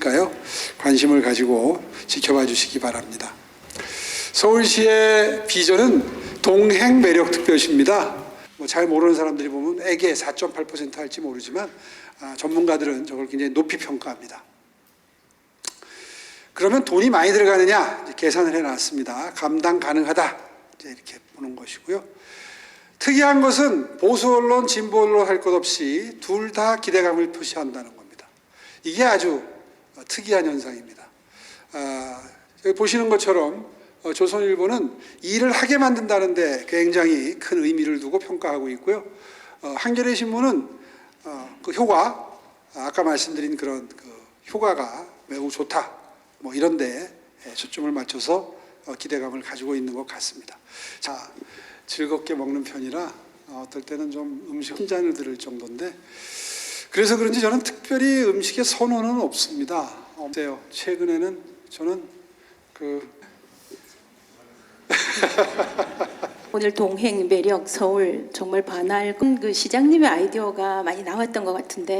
테니까요. 관심을 가지고 지켜봐 주시기 바랍니다. 서울시의 비전은 동행 매력 특별시입니다. 뭐 잘 모르는 사람들이 보면 애게 4.8% 할지 모르지만 아, 전문가들은 저걸 굉장히 높이 평가합니다. 그러면 돈이 많이 들어가느냐 계산을 해놨습니다. 감당 가능하다 이렇게 보는 것이고요. 특이한 것은 보수 언론, 진보 언론 할 것 없이 둘 다 기대감을 표시한다는 겁니다. 이게 아주 어, 특이한 현상입니다. 아, 여기 보시는 것처럼 어, 조선일보는 일을 하게 만든다는데 굉장히 큰 의미를 두고 평가하고 있고요. 어, 한겨레 신문은 어, 그 효과, 아까 말씀드린 그런 그 효과가 매우 좋다. 뭐 이런데 예, 초점을 맞춰서 어, 기대감을 가지고 있는 것 같습니다. 자, 즐겁게 먹는 편이라 어, 어떨 때는 좀 음식 한 잔을 들을 정도인데 그래서 그런지 저는 특별히 음식에 선호는 없습니다. 없어요. 최근에는 저는 그 오늘 동행 매력 서울 정말 반할 그 시장님의 아이디어가 많이 나왔던 것 같은데